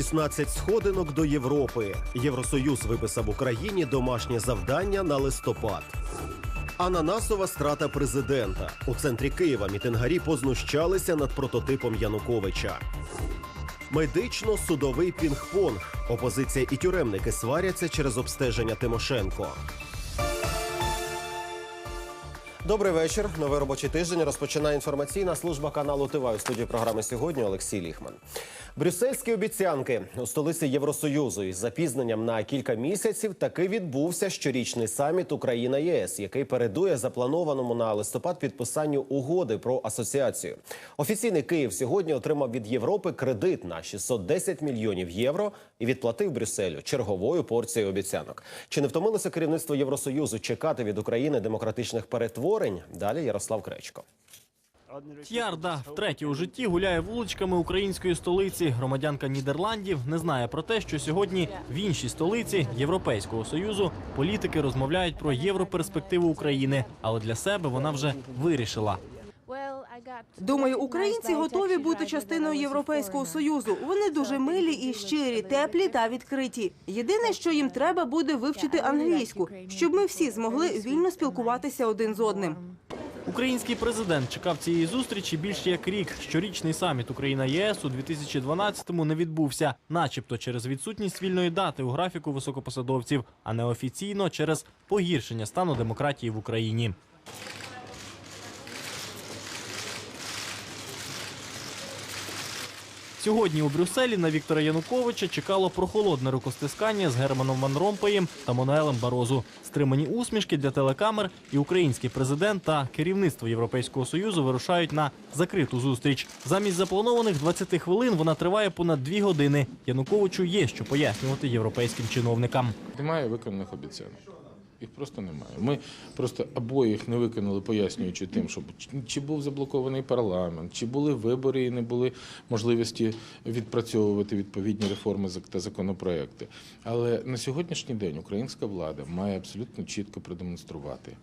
16 сходинок до Європи. Євросоюз виписав Україні домашнє завдання на листопад. Ананасова страта президента. У центрі Києва мітингарі познущалися над прототипом Януковича. Медично-судовий пінг-понг. Опозиція і тюремники сваряться через обстеження Тимошенко. Добрий вечір. Новий робочий тиждень розпочинає інформаційна служба каналу ТВА. У студії програми сьогодні Олексій Ліхман. Брюссельські обіцянки у столиці Євросоюзу із запізненням на кілька місяців таки відбувся щорічний саміт Україна ЄС, який передує запланованому на листопад підписанню угоди про асоціацію. Офіційний Київ сьогодні отримав від Європи кредит на 610 мільйонів євро і відплатив Брюсселю черговою порцією обіцянок. Чи не втомилося керівництво Євросоюзу чекати від України демократичних перетворень? Далі Ярослав Кречко. Т'ярда втретє у житті гуляє вуличками української столиці. Громадянка Нідерландів не знає про те, що сьогодні в іншій столиці Європейського союзу політики розмовляють про європерспективу України, але для себе вона вже вирішила. Думаю, українці готові бути частиною Європейського союзу. Вони дуже милі і щирі, теплі та відкриті. Єдине, що їм треба буде вивчити англійську, щоб ми всі змогли вільно спілкуватися один з одним. Український президент чекав цієї зустрічі більше як рік. Щорічний саміт Україна ЄС у 2012-му не відбувся, начебто через відсутність вільної дати у графіку високопосадовців, а неофіційно через погіршення стану демократії в Україні. Сьогодні у Брюсселі на Віктора Януковича чекало прохолодне рукостискання з Германом Ван Ромпеєм та Мануелем Барозу. Стримані усмішки для телекамер і український президент та керівництво Європейського союзу вирушають на закриту зустріч. Замість запланованих 20 хвилин вона триває понад дві години. Януковичу є що пояснювати європейським чиновникам. Немає виконаних обіцянок. Їх просто немає. Ми просто або їх не виконали, пояснюючи тим, що чи- був заблокований парламент, чи були вибори і не були можливості відпрацьовувати відповідні реформи та законопроекти. Але на сьогоднішній день українська влада має абсолютно чітко продемонструвати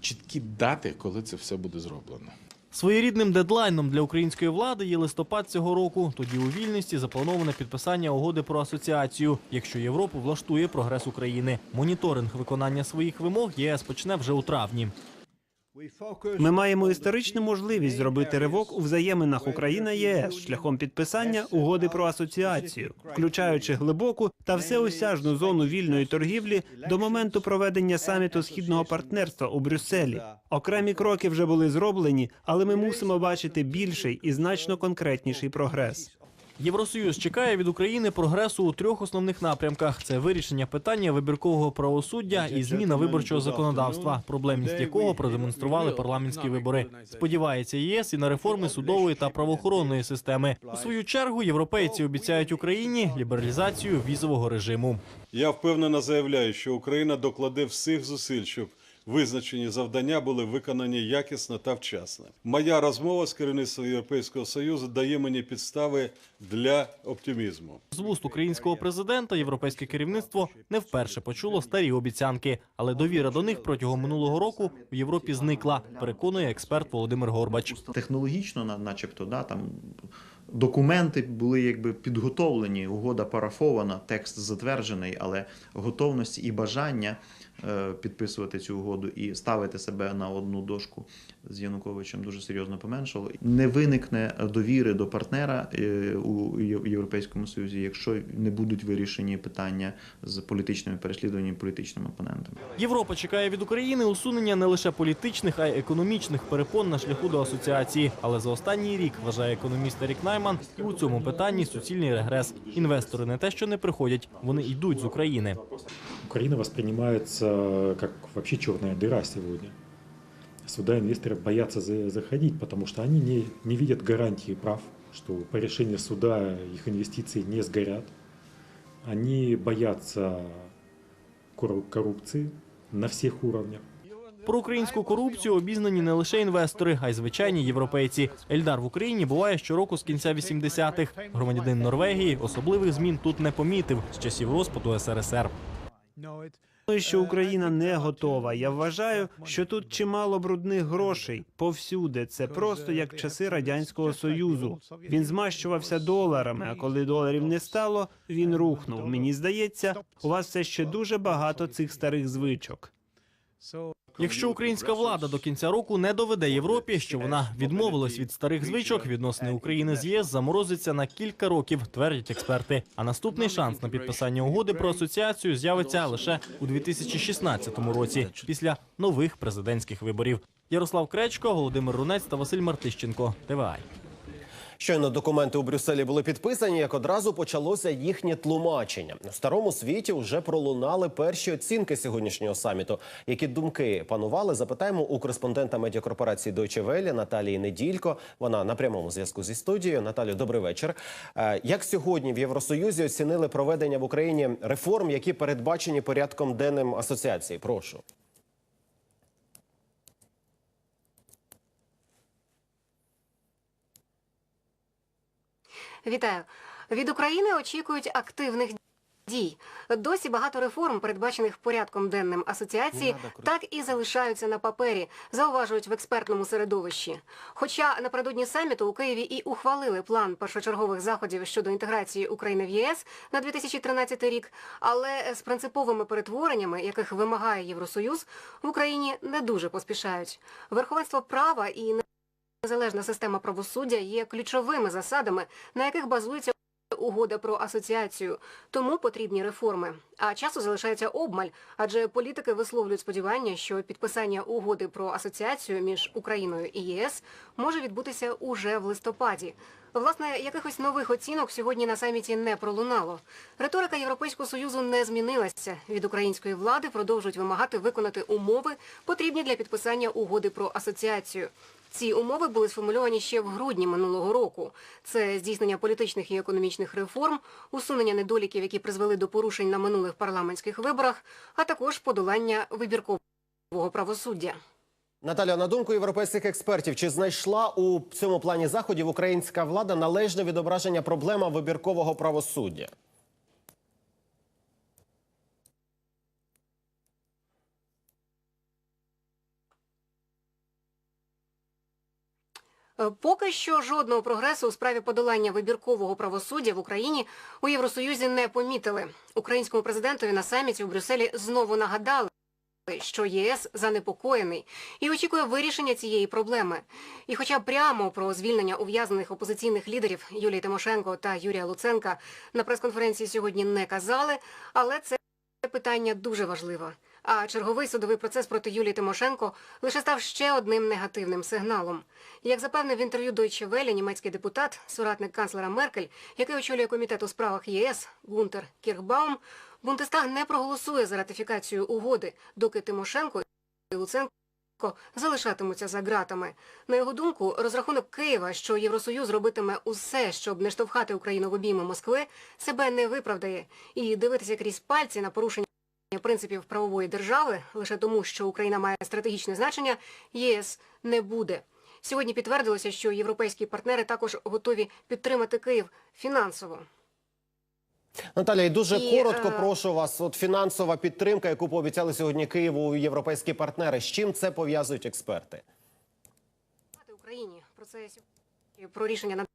чіткі дати, коли це все буде зроблено. Своєрідним дедлайном для української влади є листопад цього року. Тоді у вільності заплановане підписання угоди про асоціацію. Якщо Європу влаштує прогрес України, моніторинг виконання своїх вимог ЄС почне вже у травні. Ми маємо історичну можливість зробити ривок у взаєминах Україна ЄС шляхом підписання угоди про асоціацію, включаючи глибоку та всеосяжну зону вільної торгівлі до моменту проведення саміту східного партнерства у Брюсселі. Окремі кроки вже були зроблені, але ми мусимо бачити більший і значно конкретніший прогрес. Євросоюз чекає від України прогресу у трьох основних напрямках: це вирішення питання вибіркового правосуддя і зміна виборчого законодавства, проблемність якого продемонстрували парламентські вибори. Сподівається ЄС і на реформи судової та правоохоронної системи. У свою чергу європейці обіцяють Україні лібералізацію візового режиму. Я впевнено заявляю, що Україна докладе всіх зусиль, щоб визначені завдання були виконані якісно та вчасно. Моя розмова з керівництвом Європейського союзу дає мені підстави для оптимізму. З вуст українського президента європейське керівництво не вперше почуло старі обіцянки, але довіра до них протягом минулого року в Європі зникла. Переконує експерт Володимир Горбач. технологічно, начебто, да, там документи були якби підготовлені, угода парафована, текст затверджений, але готовності і бажання підписувати цю угоду і ставити себе на одну дошку з Януковичем дуже серйозно поменшало. Не виникне довіри до партнера е, у Європейському Союзі, якщо не будуть вирішені питання з політичними переслідуваннями, політичними опонентами. Європа чекає від України усунення не лише політичних, а й економічних перепон на шляху до асоціації. Але за останній рік вважає економіст Ерік Найман, і у цьому питанні суцільний регрес. Інвестори не те, що не приходять, вони йдуть з України. Украина воспринимается как вообще черная дыра сегодня. Сюда инвесторы боятся за- заходить, потому что они не, не видят гарантии прав, что по решению суда их инвестиции не сгорят. Они боятся корру- коррупции на всех уровнях. Про українську корупцію обізнані не лише інвестори, а й звичайні європейці. Ельдар в Україні буває щороку з кінця 80-х. Громадянин Норвегії особливих змін тут не помітив з часів розпаду СРСР. Що Україна не готова. Я вважаю, що тут чимало брудних грошей повсюди. Це просто як часи радянського союзу. Він змащувався доларами. А коли доларів не стало, він рухнув. Мені здається, у вас все ще дуже багато цих старих звичок. Якщо українська влада до кінця року не доведе Європі, що вона відмовилась від старих звичок, відносини України з ЄС заморозиться на кілька років, твердять експерти. А наступний шанс на підписання угоди про асоціацію з'явиться лише у 2016 році, після нових президентських виборів. Ярослав Кречко, Володимир Рунець та Василь Мартищенко. ТВА. Щойно документи у Брюсселі були підписані, як одразу почалося їхнє тлумачення. В старому світі вже пролунали перші оцінки сьогоднішнього саміту. Які думки панували? Запитаємо у кореспондента медіакорпорації Deutsche Welle Наталії Неділько. Вона на прямому зв'язку зі студією. Наталю, добрий вечір. Е, Як сьогодні в Євросоюзі оцінили проведення в Україні реформ, які передбачені порядком денним асоціації? Прошу. Вітаю. Від України очікують активних дій. Досі багато реформ, передбачених порядком денним асоціації, так і залишаються на папері, зауважують в експертному середовищі. Хоча напередодні саміту у Києві і ухвалили план першочергових заходів щодо інтеграції України в ЄС на 2013 рік, але з принциповими перетвореннями, яких вимагає Євросоюз, в Україні не дуже поспішають. Верховенство права і Незалежна система правосуддя є ключовими засадами, на яких базується угода про асоціацію. Тому потрібні реформи. А часу залишається обмаль, адже політики висловлюють сподівання, що підписання угоди про асоціацію між Україною і ЄС може відбутися уже в листопаді. Власне, якихось нових оцінок сьогодні на саміті не пролунало. Риторика Європейського союзу не змінилася. Від української влади продовжують вимагати виконати умови, потрібні для підписання угоди про асоціацію. Ці умови були сформульовані ще в грудні минулого року. Це здійснення політичних і економічних реформ, усунення недоліків, які призвели до порушень на минулих парламентських виборах, а також подолання вибіркового правосуддя. Наталя, на думку європейських експертів, чи знайшла у цьому плані заходів українська влада належне відображення проблема вибіркового правосуддя? Поки що жодного прогресу у справі подолання вибіркового правосуддя в Україні у Євросоюзі не помітили. Українському президентові на саміті у Брюсселі знову нагадали, що єС занепокоєний і очікує вирішення цієї проблеми. І хоча прямо про звільнення ув'язнених опозиційних лідерів Юлії Тимошенко та Юрія Луценка на прес-конференції сьогодні не казали, але це питання дуже важливе. А черговий судовий процес проти Юлії Тимошенко лише став ще одним негативним сигналом. Як запевнив в інтерв'ю Deutsche Welle німецький депутат, соратник канцлера Меркель, який очолює комітет у справах ЄС Гунтер Кірхбаум, Бундестаг не проголосує за ратифікацію угоди, доки Тимошенко і Луценко залишатимуться за ґратами. На його думку, розрахунок Києва, що Євросоюз робитиме усе, щоб не штовхати Україну в обійми Москви, себе не виправдає. І дивитися крізь пальці на порушення принципів правової держави лише тому, що Україна має стратегічне значення, ЄС не буде. Сьогодні підтвердилося, що європейські партнери також готові підтримати Київ фінансово. Наталя, і дуже І, коротко е, прошу вас. От фінансова підтримка, яку пообіцяли сьогодні Києву європейські партнери. З чим це пов'язують експерти? Україні про це про рішення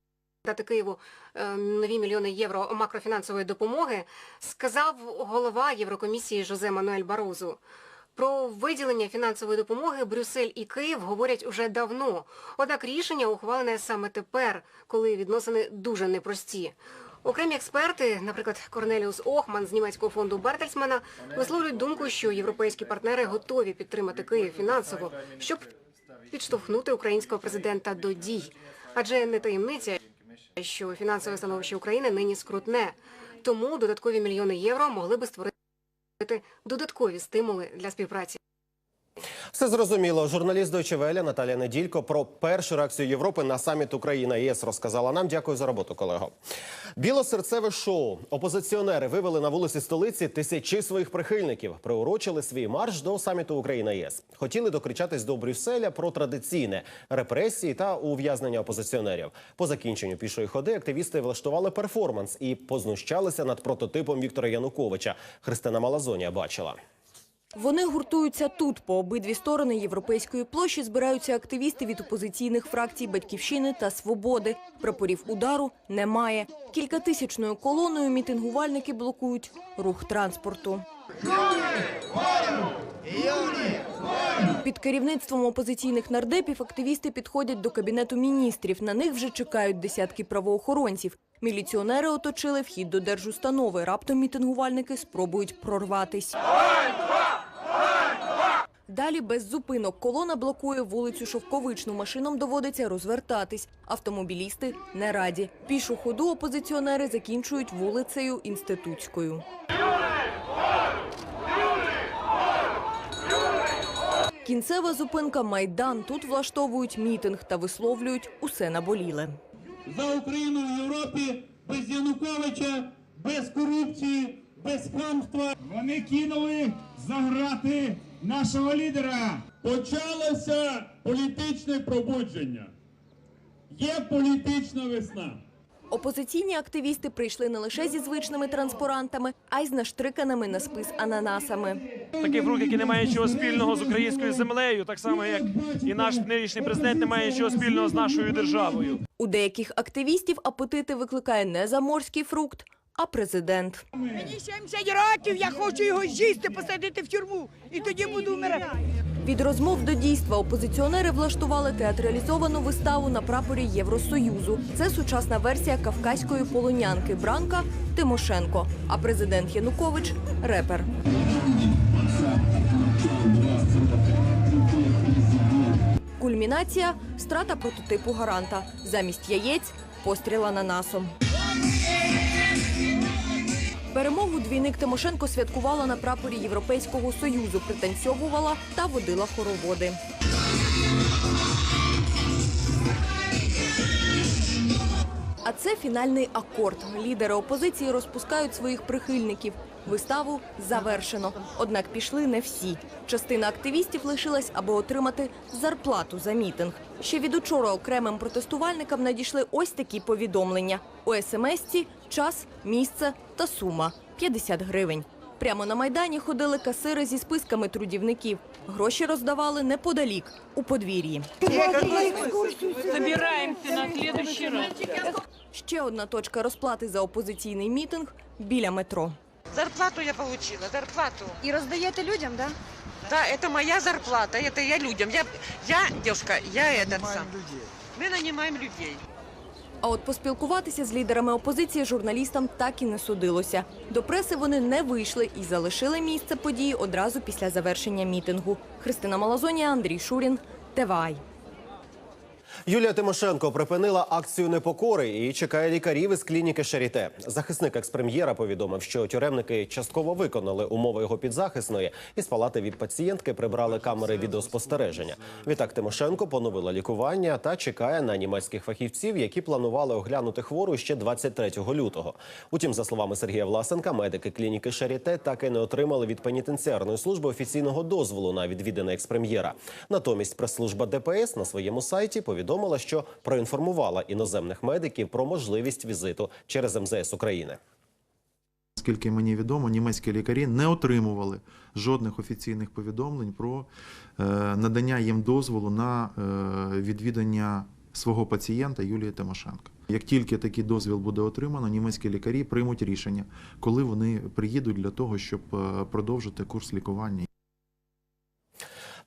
надати Києву е, нові мільйони євро макрофінансової допомоги сказав голова Єврокомісії Жозе Мануель Барозу. Про виділення фінансової допомоги Брюссель і Київ говорять уже давно. Однак рішення ухвалене саме тепер, коли відносини дуже непрості. Окремі експерти, наприклад, Корнеліус Охман з німецького фонду Бертельсмана, висловлюють думку, що європейські партнери готові підтримати Київ фінансово, щоб підштовхнути українського президента до дій. Адже не таємниця, що фінансове становище України нині скрутне. Тому додаткові мільйони євро могли би створити додаткові стимули для співпраці. Все зрозуміло. Журналіст Deutsche Welle Наталія Неділько про першу реакцію Європи на саміт Україна ЄС розказала нам. Дякую за роботу, колего. Білосерцеве шоу. Опозиціонери вивели на вулиці столиці тисячі своїх прихильників. Приурочили свій марш до саміту Україна ЄС. Хотіли докричатись до Брюсселя про традиційне репресії та ув'язнення опозиціонерів. По закінченню пішої ходи активісти влаштували перформанс і познущалися над прототипом Віктора Януковича. Христина Малазонія бачила. Вони гуртуються тут. По обидві сторони європейської площі збираються активісти від опозиційних фракцій «Батьківщини» та «Свободи». Прапорів удару немає. Кількатисячною колоною мітингувальники блокують рух транспорту. Під керівництвом опозиційних нардепів активісти підходять до кабінету міністрів. На них вже чекають десятки правоохоронців. Міліціонери оточили вхід до держустанови. Раптом мітингувальники спробують прорватись. Далі без зупинок колона блокує вулицю Шовковичну. Машинам доводиться розвертатись. Автомобілісти не раді. Пішу ходу опозиціонери закінчують вулицею Інститутською. Кінцева зупинка Майдан. Тут влаштовують мітинг та висловлюють усе наболіле. За Україну в Європі без Януковича, без корупції, без хамства. Вони кинули за грати нашого лідера. Почалося політичне пробудження. Є політична весна. Опозиційні активісти прийшли не лише зі звичними транспарантами, а й з наштриканими на спис ананасами. Такий рух, який не має нічого спільного з українською землею, так само як і наш нинішній президент не має нічого спільного з нашою державою. У деяких активістів апетити викликає не заморський фрукт, а президент. Мені 70 років, я хочу його з'їсти, посадити в тюрму. І тоді буду вмирати. Від розмов до дійства опозиціонери влаштували театралізовану виставу на прапорі Євросоюзу. Це сучасна версія кавказької полонянки Бранка Тимошенко. А президент Янукович репер. Кульмінація страта прототипу гаранта. Замість яєць постріл ананасом. Перемогу двійник Тимошенко святкувала на прапорі Європейського союзу, пританцьовувала та водила хороводи. А це фінальний акорд. Лідери опозиції розпускають своїх прихильників. Виставу завершено. Однак пішли не всі. Частина активістів лишилась, аби отримати зарплату за мітинг. Ще від учора окремим протестувальникам надійшли ось такі повідомлення. У смс-ці час, місце та сума 50 гривень. Прямо на майдані ходили касири зі списками трудівників. Гроші роздавали неподалік у подвір'ї. Забираємося на следующий раз. Ще одна точка розплати за опозиційний мітинг біля метро. Зарплату я получила, зарплату. І роздаєте людям, да? Да, это моя зарплата, это я людям. Я, я девушка, я этот сам. Мы нанимаем людей. А от поспілкуватися з лідерами опозиції журналістам так і не судилося. До преси вони не вийшли і залишили місце події одразу після завершення мітингу. Христина Малазонія, Андрій Шурін, ТВАЙ. Юлія Тимошенко припинила акцію непокори і чекає лікарів із клініки Шаріте. Захисник експрем'єра повідомив, що тюремники частково виконали умови його підзахисної, і з палати від пацієнтки прибрали камери відеоспостереження. Відтак Тимошенко поновила лікування та чекає на німецьких фахівців, які планували оглянути хвору ще 23 лютого. Утім, за словами Сергія Власенка, медики клініки Шаріте так і не отримали від пенітенціарної служби офіційного дозволу на відвідини експрем'єра. Натомість прес-служба ДПС на своєму сайті повідомила, що проінформувала іноземних медиків про можливість візиту через МЗС України. Наскільки мені відомо, німецькі лікарі не отримували жодних офіційних повідомлень про е, надання їм дозволу на е, відвідання свого пацієнта Юлії Тимошенко. Як тільки такий дозвіл буде отримано, німецькі лікарі приймуть рішення, коли вони приїдуть для того, щоб е, продовжити курс лікування.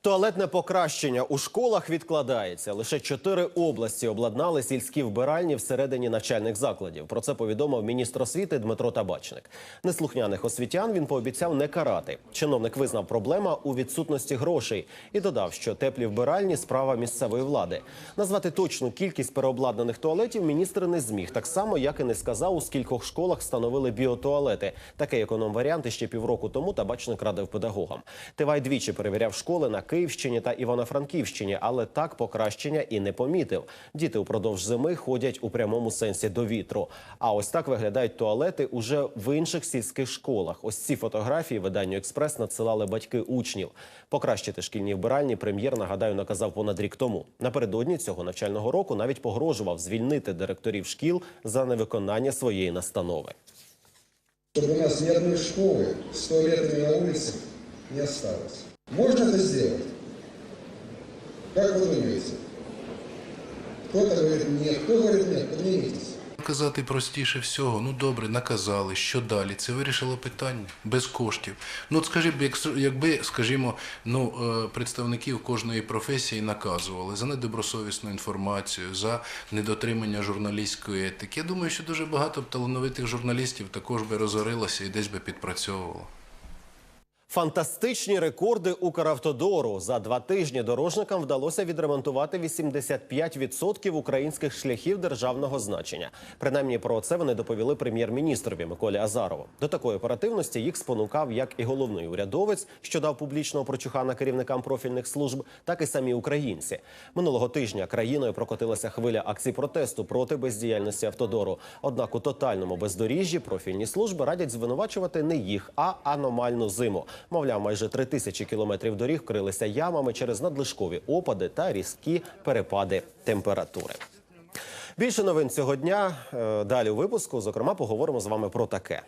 Туалетне покращення у школах відкладається. Лише чотири області обладнали сільські вбиральні всередині навчальних закладів. Про це повідомив міністр освіти Дмитро Табачник. Неслухняних освітян він пообіцяв не карати. Чиновник визнав проблема у відсутності грошей і додав, що теплі вбиральні справа місцевої влади. Назвати точну кількість переобладнаних туалетів міністр не зміг, так само як і не сказав, у скількох школах встановили біотуалети. Такий економ-варіант ще півроку тому табачник радив педагогам. Тивай двічі перевіряв школи на Київщині та Івано-Франківщині, але так покращення і не помітив. Діти упродовж зими ходять у прямому сенсі до вітру. А ось так виглядають туалети уже в інших сільських школах. Ось ці фотографії виданню експрес надсилали батьки учнів. Покращити шкільні вбиральні прем'єр нагадаю наказав понад рік тому. Напередодні цього навчального року навіть погрожував звільнити директорів шкіл за невиконання своєї настанови. чтобы у нас ни одной школы с туалетами на улице не осталось. Можно это сделать? Как вы думаете? Кто-то говорит нет, кто говорит нет, поднимитесь. Казати простіше всього, ну добре, наказали, що далі? Це вирішило питання без коштів. Ну от скажи якби, скажімо, ну е, представників кожної професії наказували за недобросовісну інформацію, за недотримання журналістської етики. Я думаю, що дуже багато б талановитих журналістів також би розорилося і десь би підпрацьовувало. Фантастичні рекорди Укравтодору. За два тижні дорожникам вдалося відремонтувати 85% українських шляхів державного значення. Принаймні про це вони доповіли прем'єр-міністрові Миколі Азарову. До такої оперативності їх спонукав як і головний урядовець, що дав публічного прочухана керівникам профільних служб, так і самі українці. Минулого тижня країною прокотилася хвиля акцій протесту проти бездіяльності автодору. Однак у тотальному бездоріжжі профільні служби радять звинувачувати не їх, а аномальну зиму. Мовляв, майже три тисячі кілометрів доріг вкрилися ямами через надлишкові опади та різкі перепади температури. Більше новин цього дня е, далі у випуску. Зокрема, поговоримо з вами про таке.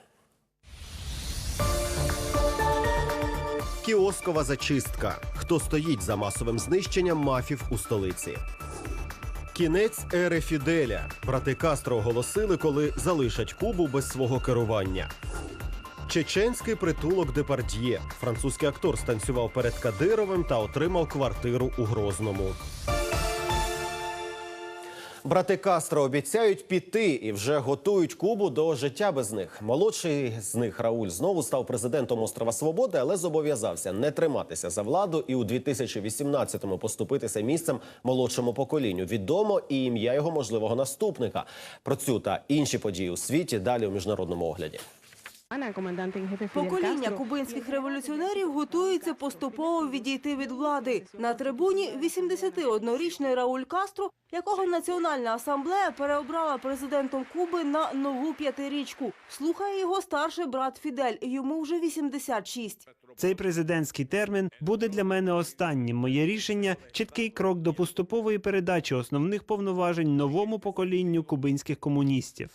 Кіоскова зачистка. Хто стоїть за масовим знищенням мафів у столиці? Кінець ери Фіделя. Брати Кастро оголосили, коли залишать Кубу без свого керування. Чеченський притулок Депард'є. Французький актор станцював перед Кадировим та отримав квартиру у Грозному. Брати Кастро обіцяють піти і вже готують Кубу до життя без них. Молодший з них Рауль знову став президентом острова Свободи, але зобов'язався не триматися за владу і у 2018-му поступитися місцем молодшому поколінню. Відомо і ім'я його можливого наступника. Про цю та інші події у світі далі у міжнародному огляді. Покоління кубинських революціонерів готується поступово відійти від влади. На трибуні 81-річний Рауль Кастро, якого Національна асамблея переобрала президентом Куби на нову п'ятирічку. Слухає його старший брат Фідель. Йому вже 86. Цей президентський термін буде для мене останнім. Моє рішення чіткий крок до поступової передачі основних повноважень новому поколінню кубинських комуністів.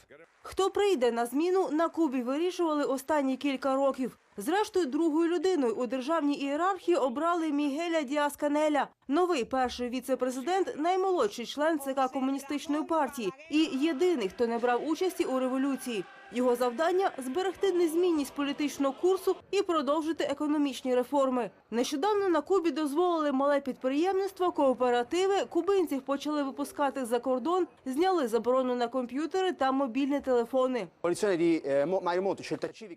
Хто прийде на зміну на Кубі, вирішували останні кілька років. Зрештою, другою людиною у державній ієрархії обрали Мігеля Діасканеля, новий перший віце-президент, наймолодший член ЦК комуністичної партії і єдиний, хто не брав участі у революції. Його завдання зберегти незмінність політичного курсу і продовжити економічні реформи. Нещодавно на Кубі дозволили мале підприємництво, кооперативи. Кубинців почали випускати за кордон, зняли заборону на комп'ютери та мобільні телефони.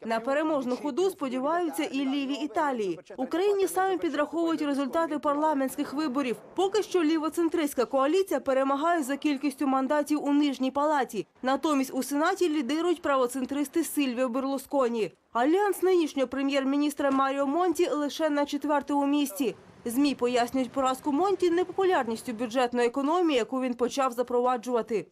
На переможну ходу сподіваються і ліві Італії. Україні самі підраховують результати парламентських виборів. Поки що лівоцентристська коаліція перемагає за кількістю мандатів у нижній палаті. Натомість у сенаті лідирують правоцентристи Сильвіо Берлусконі. Альянс нинішнього прем'єр-міністра Маріо Монті лише на четвертому місці. Змі пояснюють поразку Монті непопулярністю бюджетної економії, яку він почав запроваджувати.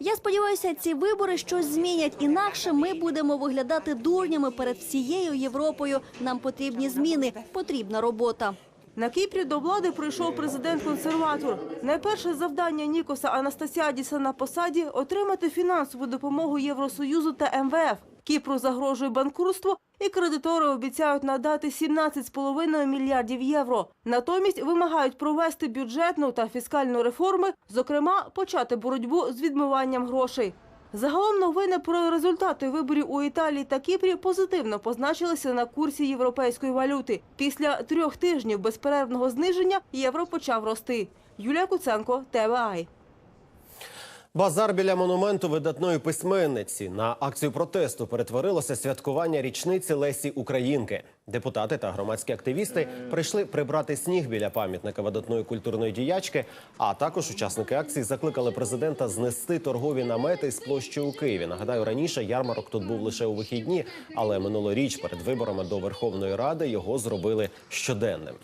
Я сподіваюся, ці вибори щось змінять. Інакше ми будемо виглядати дурнями перед всією Європою. Нам потрібні зміни, потрібна робота. На Кіпрі до влади прийшов президент-консерватор. Найперше завдання Нікоса Анастасіадіса на посаді отримати фінансову допомогу Євросоюзу та МВФ. Кіпру загрожує банкрутство, і кредитори обіцяють надати 17,5 мільярдів євро. Натомість вимагають провести бюджетну та фіскальну реформи, зокрема почати боротьбу з відмиванням грошей. Загалом новини про результати виборів у Італії та Кіпрі позитивно позначилися на курсі європейської валюти. Після трьох тижнів безперервного зниження євро почав рости. Юлія Куценко, ТВАЙ. Базар біля монументу видатної письменниці на акцію протесту перетворилося святкування річниці Лесі Українки. Депутати та громадські активісти прийшли прибрати сніг біля пам'ятника видатної культурної діячки. А також учасники акції закликали президента знести торгові намети з площі у Києві. Нагадаю, раніше ярмарок тут був лише у вихідні, але минулоріч перед виборами до Верховної Ради його зробили щоденним.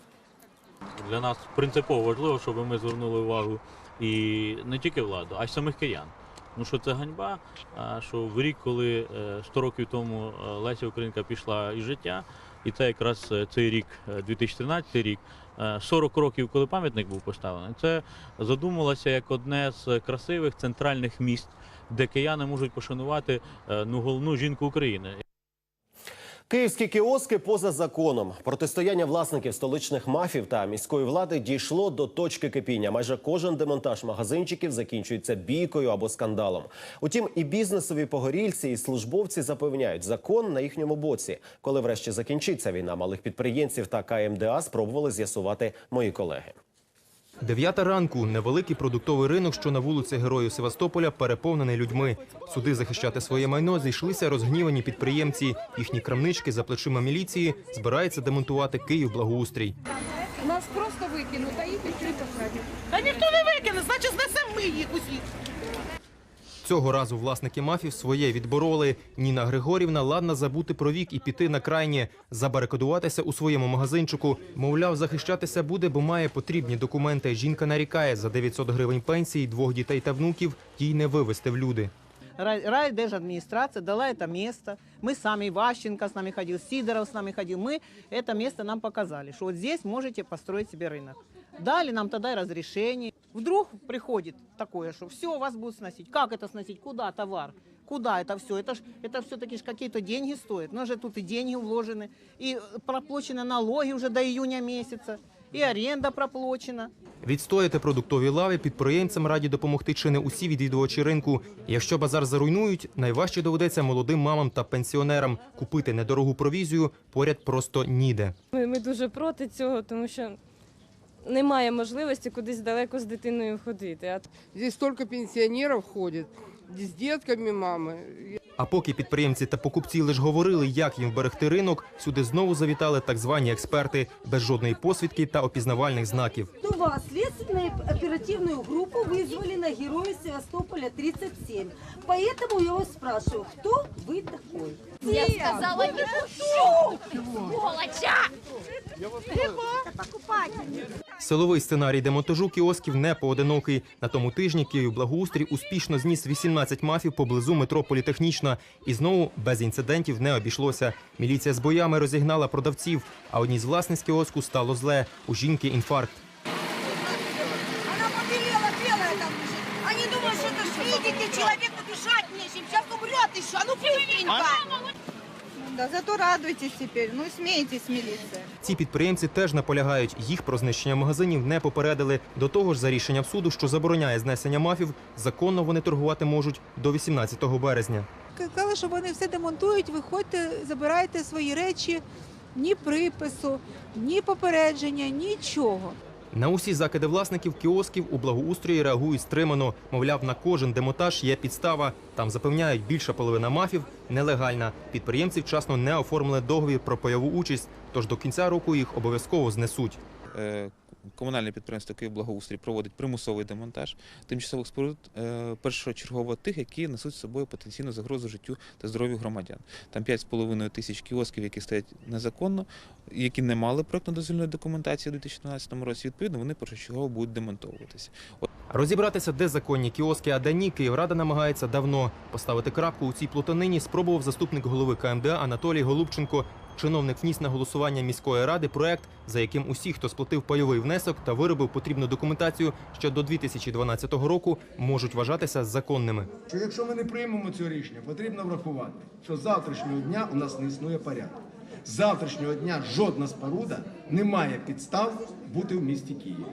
Для нас принципово важливо, щоб ми звернули увагу і не тільки владу, а й самих киян. Ну що це ганьба, а, що в рік, коли е, 100 років тому е, Леся Українка пішла із життя, і це якраз е, цей рік, е, 2013 рік, е, 40 років, коли пам'ятник був поставлений, це задумалося як одне з красивих центральних місць, де кияни можуть пошанувати е, ну, головну жінку України. Київські кіоски поза законом. Протистояння власників столичних мафів та міської влади дійшло до точки кипіння. Майже кожен демонтаж магазинчиків закінчується бійкою або скандалом. Утім, і бізнесові погорільці, і службовці запевняють, закон на їхньому боці. Коли врешті закінчиться війна малих підприємців та КМДА, спробували з'ясувати мої колеги. Дев'ята ранку невеликий продуктовий ринок, що на вулиці Героїв Севастополя, переповнений людьми. Суди захищати своє майно зійшлися розгнівані підприємці. Їхні крамнички за плечима міліції збираються демонтувати Київ благоустрій. Нас просто викинуть, а їх відкрито садять. Та ніхто не викине, значить знесемо ми їх усіх. Цього разу власники мафів своє відбороли. Ніна Григорівна ладна забути про вік і піти на крайнє, забарикадуватися у своєму магазинчику. Мовляв, захищатися буде, бо має потрібні документи. Жінка нарікає за 900 гривень пенсії, двох дітей та внуків їй не вивезти в люди. Рай- Райдержадминистрация дала это место. Мы сами, Ващенко с нами ходил, Сидоров с нами ходил. Мы это место нам показали, что вот здесь можете построить себе рынок. Дали нам тогда и разрешение. Вдруг приходит такое, что все, вас будут сносить. Как это сносить? Куда товар? Куда это все? Это ж это все-таки ж какие-то деньги стоят. Но же тут и деньги вложены, и э, проплачены налоги уже до июня месяца, и аренда проплачена. Відстояти продуктові лави підприємцям раді допомогти чи не усі відвідувачі ринку. Якщо базар заруйнують, найважче доведеться молодим мамам та пенсіонерам. Купити недорогу провізію поряд просто ніде. Ми, ми дуже проти цього, тому що немає можливості кудись далеко з дитиною ходити. А Здесь столько пенсионеров ходит, с детками мамы. А поки підприємці та покупці лише говорили, як їм вберегти ринок, сюди знову завітали так звані експерти без жодної посвідки та опізнавальних знаків. То вас следственную оперативную группу вызвали на Героя Севастополя 37. Поэтому я вас спрашиваю, кто вы такой? Я сказала, не пущу! Сволоча! Силовий сценарій демонтажу кіосків не поодинокий. На тому тижні Київ благоустрій успішно зніс 18 мафів поблизу метро Політехнічна. І знову без інцидентів не обійшлося. Міліція з боями розігнала продавців, а одній з власниць кіоску стало зле. У жінки інфаркт. Она побелела, белая там лежит. Они думают, что это ж видите, человеку дышать нечем. Сейчас умрет еще. А ну быстренько! Да, зато радуйтесь теперь, ну смейтесь, милиция. Ці підприємці теж наполягають, їх про знищення магазинів не попередили. До того ж, за рішенням суду, що забороняє знесення мафів, законно вони торгувати можуть до 18 березня. Казали, що вони все демонтують, виходьте, забирайте свої речі, ні припису, ні попередження, нічого. На усі закиди власників кіосків у благоустрої реагують стримано. Мовляв, на кожен демонтаж є підстава. Там запевняють, більша половина мафів нелегальна. Підприємці вчасно не оформили договір про пайову участь, тож до кінця року їх обов'язково знесуть. Комунальне підприємство «Київблагоустрій» проводить примусовий демонтаж тимчасових споруд е, першочергово тих, які несуть з собою потенційну загрозу життю та здоров'ю громадян. Там 5,5 тисяч кіосків, які стоять незаконно, які не мали проектно-дозвільної документації у 2012 році. Відповідно, вони першочергово будуть демонтовуватися. Розібратися, де законні кіоски, а де ні, Київрада намагається давно. Поставити крапку у цій плутанині спробував заступник голови КМДА Анатолій Голубченко. Чиновник вніс на голосування міської ради проект, за яким усі, хто сплатив пайовий внесок та виробив потрібну документацію ще до 2012 року, можуть вважатися законними. що якщо ми не приймемо цього рішення, потрібно врахувати, що завтрашнього дня у нас не існує порядку. З завтрашнього дня жодна споруда не має підстав бути в місті Києві.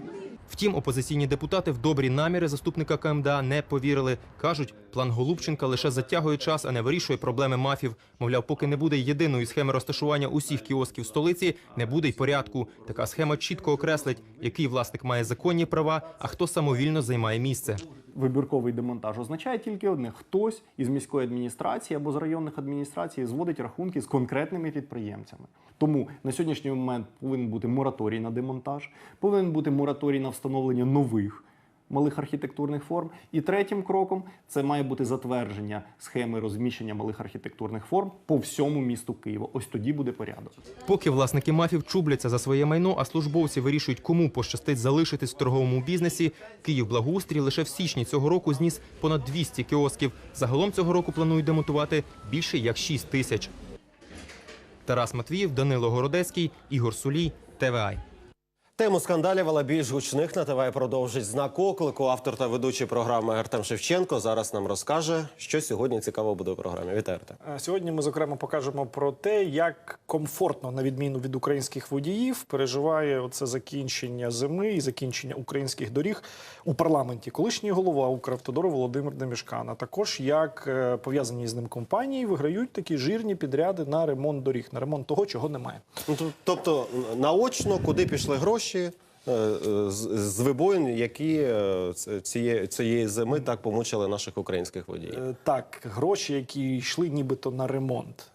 Втім, опозиційні депутати в добрі наміри заступника КМДА не повірили. Кажуть, план Голубченка лише затягує час, а не вирішує проблеми мафів. Мовляв, поки не буде єдиної схеми розташування усіх кіосків столиці, не буде й порядку. Така схема чітко окреслить, який власник має законні права, а хто самовільно займає місце. Вибірковий демонтаж означає тільки одне: хтось із міської адміністрації або з районних адміністрацій зводить рахунки з конкретними підприємцями. Тому на сьогоднішній момент повинен бути мораторій на демонтаж, повинен бути мораторій на встановлення нових малих архітектурних форм. І третім кроком це має бути затвердження схеми розміщення малих архітектурних форм по всьому місту Києва. Ось тоді буде порядок. Поки власники мафів чубляться за своє майно, а службовці вирішують, кому пощастить залишитись в торговому бізнесі, Київ благоустрій лише в січні цього року зніс понад 200 кіосків. Загалом цього року планують демонтувати більше як 6 тисяч. Тарас Матвіїв, Данило Городецький, Ігор Сулій, ТВА. Тему скандалів, але більш гучних на ТВ продовжить знак оклику. Автор та ведучий програми Артем Шевченко зараз нам розкаже, що сьогодні цікаво буде у програмі. Вітаю, Артем. Е, Сьогодні ми зокрема покажемо про те, як комфортно, на відміну від українських водіїв, переживає оце закінчення зими і закінчення українських доріг у парламенті. Колишній голова Укравтодору Володимир Демішкан, а також як е, пов'язані з ним компанії виграють такі жирні підряди на ремонт доріг, на ремонт того, чого немає. Ну, Тобто наочно, куди пішли гроші е, е, з, вибоїн, які е, цієї, зими так помучили наших українських водіїв. Так, гроші, які йшли нібито на ремонт,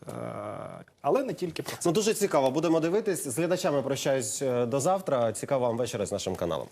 але не тільки про це. Ну дуже цікаво. Будемо дивитись. З глядачами прощаюсь до завтра. Цікавого вам вечора з нашим каналом.